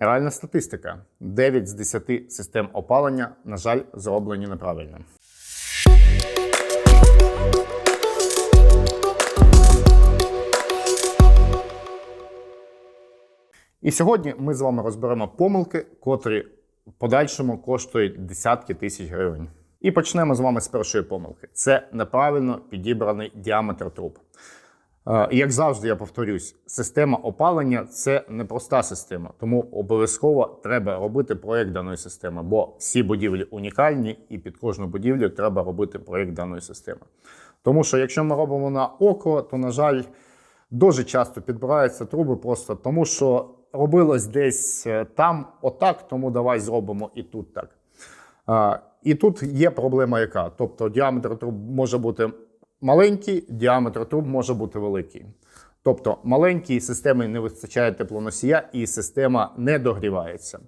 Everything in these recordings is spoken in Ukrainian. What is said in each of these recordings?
Реальна статистика: 9 з 10 систем опалення, на жаль, зроблені неправильно. І сьогодні ми з вами розберемо помилки, котрі в подальшому коштують десятки тисяч гривень. І почнемо з вами з першої помилки: це неправильно підібраний діаметр труб. Е, Як завжди, я повторюсь, система опалення це непроста система, тому обов'язково треба робити проєкт даної системи, бо всі будівлі унікальні, і під кожну будівлю треба робити проєкт даної системи. Тому що якщо ми робимо на око, то, на жаль, дуже часто підбираються труби просто тому, що робилось десь е, там отак, тому давай зробимо і тут так. І тут є проблема, яка? Тобто діаметр труб може бути маленький, діаметр труб може бути великий. Тобто маленькій системі не вистачає теплоносія і система не догрівається.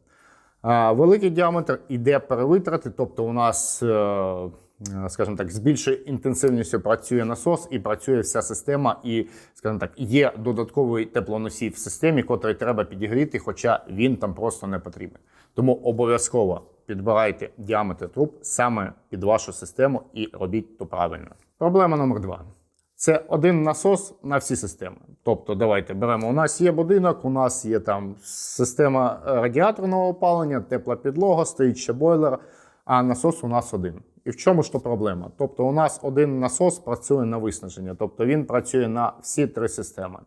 Великий діаметр іде перевитрати, тобто у нас, е, скажімо так, з більшою інтенсивністю працює насос і працює вся система, і, скажімо так, є додатковий теплоносій в системі, котрий треба підігріти, хоча він там просто не потрібен. Тому обов'язково підбирайте діаметр труб саме під вашу систему і робіть то правильно. Проблема номер два. Це один насос на всі системи. Тобто, давайте беремо. У нас є будинок, у нас є там система е, радіаторного опалення, тепла підлога, стоїть ще бойлер, а насос у нас один. І в чому ж то проблема? Тобто, у нас один насос працює на виснаження, тобто він працює на всі три системи.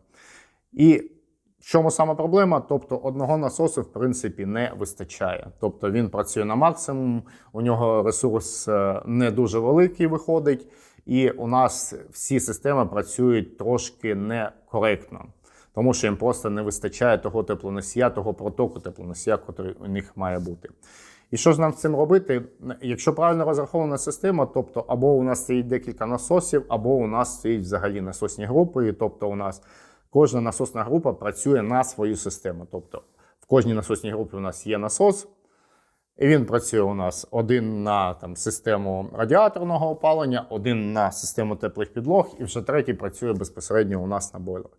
І в чому саме проблема? Тобто одного насосу, в принципі, не вистачає. Тобто він працює на максимум, у нього ресурс е, не дуже великий виходить, і у нас всі системи працюють трошки некоректно, тому що їм просто не вистачає того теплоносія, того протоку теплоносія, який у них має бути. І що ж нам з цим робити? Якщо правильно розрахована система, тобто або у нас стоїть декілька насосів, або у нас стоїть взагалі насосні групи, тобто у нас кожна насосна група працює на свою систему. Тобто в кожній насосній групі у нас є насос, і він працює у нас один на там, систему радіаторного опалення, один на систему теплих підлог, і вже третій працює безпосередньо у нас на бойлер.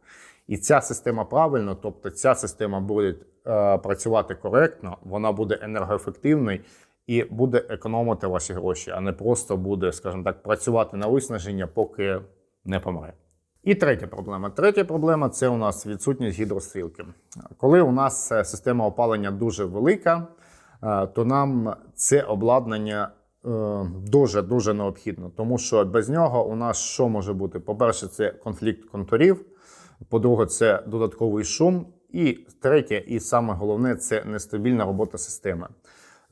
І ця система правильно, тобто ця система буде е, працювати коректно, вона буде енергоефективною і буде економити ваші гроші, а не просто буде, скажімо так, працювати на виснаження, поки не помре. І третя проблема. Третя проблема це у нас відсутність гідрострілки. Коли у нас е, система опалення дуже велика, е, то нам це обладнання дуже дуже необхідно, тому що без нього у нас що може бути? По-перше, це конфлікт контурів. По-друге, це додатковий шум. І третє, і саме головне це нестабільна робота системи.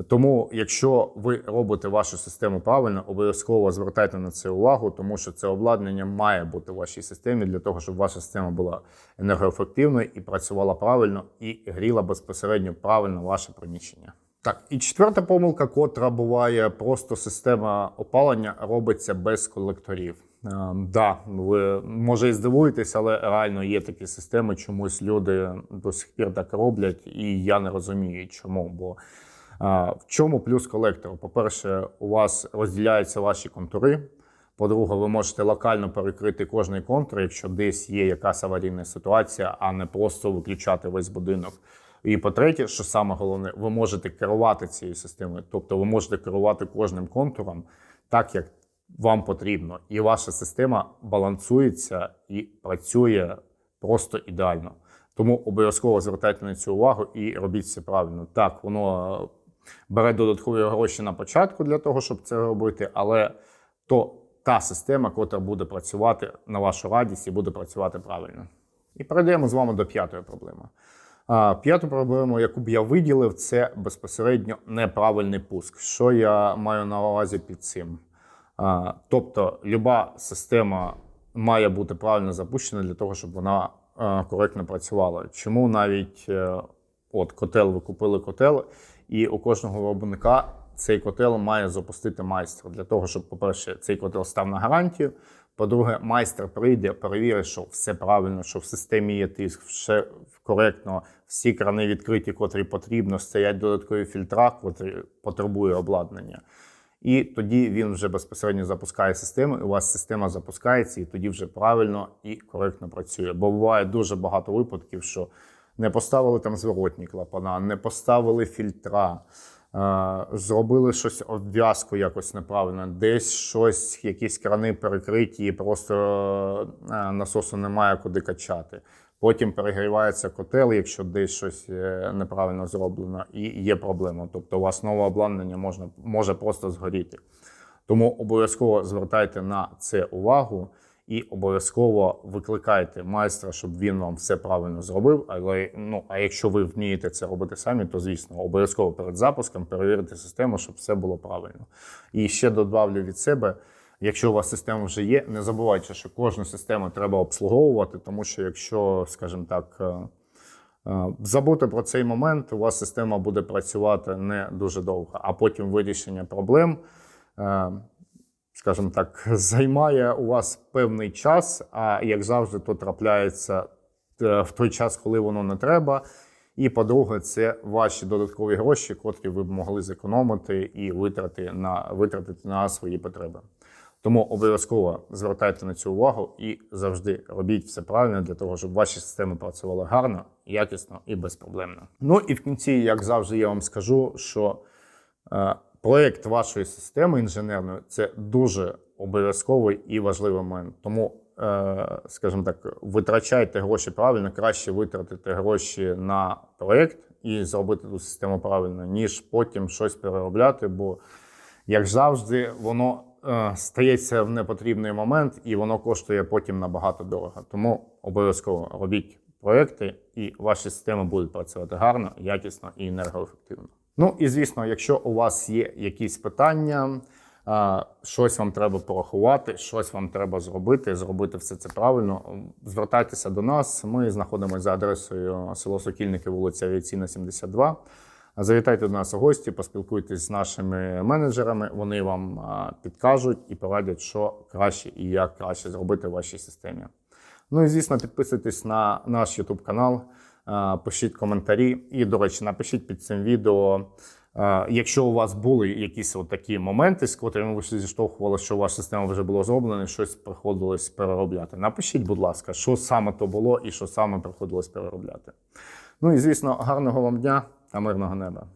Тому, якщо ви робите вашу систему правильно, обов'язково звертайте на це увагу, тому що це обладнання має бути в вашій системі для того, щоб ваша система була енергоефективною і працювала правильно, і гріла безпосередньо правильно ваше приміщення. Так, і четверта помилка, котра буває, просто система опалення робиться без колекторів. Так, да, ви може і здивуєтесь, але реально є такі системи. Чомусь люди до сих пір так роблять, і я не розумію, чому. Бо в чому плюс колектора? По-перше, у вас розділяються ваші контури. По-друге, ви можете локально перекрити кожний контур, якщо десь є якась аварійна ситуація, а не просто виключати весь будинок. І по-третє, що саме головне, ви можете керувати цією системою, тобто ви можете керувати кожним контуром так, як вам потрібно, і ваша система балансується і працює просто ідеально. Тому обов'язково звертайте на цю увагу і робіть все правильно. Так, воно бере додаткові гроші на початку для того, щоб це робити, але то та система, яка буде працювати на вашу радість і буде працювати правильно. І перейдемо з вами до п'ятої проблеми. П'яту проблему, яку б я виділив, це безпосередньо неправильний пуск. Що я маю на увазі під цим? Тобто, люба система має бути правильно запущена для того, щоб вона коректно працювала. Чому навіть е, от котел, ви купили котел, і у кожного виробника цей котел має запустити майстер для того, щоб, по-перше, цей котел став на гарантію. По-друге, майстер прийде, перевірить, що все правильно, що в системі є тиск, все коректно, всі крани відкриті, котрі потрібно, стоять додаткові фільтра, котрі потребує обладнання. І тоді він вже безпосередньо запускає систему, і у вас система запускається, і тоді вже правильно і коректно працює. Бо буває дуже багато випадків, що не поставили там зворотні клапана, не поставили фільтра, е, зробили щось обв'язку якось неправильно, десь щось, якісь крани перекриті, і просто е, насосу немає куди качати. Потім перегрівається котел, якщо десь щось е, неправильно зроблено, і є проблема. Тобто у вас нове обладнання можна, може просто згоріти. Тому обов'язково звертайте на це увагу і обов'язково викликайте майстра, щоб він вам все правильно зробив. Але ну а якщо ви вмієте це робити самі, то звісно, обов'язково перед запуском перевірити систему, щоб все було правильно. І ще додавлю від себе. Якщо у вас система вже є, не забувайте, що кожну систему треба обслуговувати, тому що якщо, скажімо так, е, е, забути про цей момент, у вас система буде працювати не дуже довго, а потім вирішення проблем, е, скажімо так, займає у вас певний час, а як завжди, то трапляється е, в той час, коли воно не треба. І по-друге, це ваші додаткові гроші, котрі ви б могли зекономити і витратити на, витратити на свої потреби. Тому обов'язково звертайте на цю увагу і завжди робіть все правильно для того, щоб ваші системи працювали гарно, якісно і безпроблемно. Ну і в кінці, як завжди, я вам скажу, що е, проєкт вашої системи інженерної це дуже обов'язковий і важливий момент. Тому, е, скажімо так, витрачайте гроші правильно, краще витратити гроші на проєкт і зробити ту систему правильно, ніж потім щось переробляти. Бо, як завжди, воно е, стається в непотрібний момент і воно коштує потім набагато дорого. Тому обов'язково робіть проекти, і ваші системи будуть працювати гарно, якісно і енергоефективно. Ну і звісно, якщо у вас є якісь питання, щось вам треба порахувати, щось вам треба зробити, зробити все це правильно. Звертайтеся до нас. Ми знаходимося за адресою село Сокільники, вулиця Авіаційна, 72. Завітайте до нас у гості, поспілкуйтесь з нашими менеджерами. Вони вам підкажуть і порадять, що краще і як краще зробити в вашій системі. Ну і звісно, підписуйтесь на наш YouTube канал, пишіть коментарі. І, до речі, напишіть під цим відео. Якщо у вас були якісь от такі моменти, з котрими ви зіштовхували, що ваша система вже була зроблена, щось приходилось переробляти. Напишіть, будь ласка, що саме то було і що саме приходилось переробляти. Ну і звісно, гарного вам дня та мирного неба.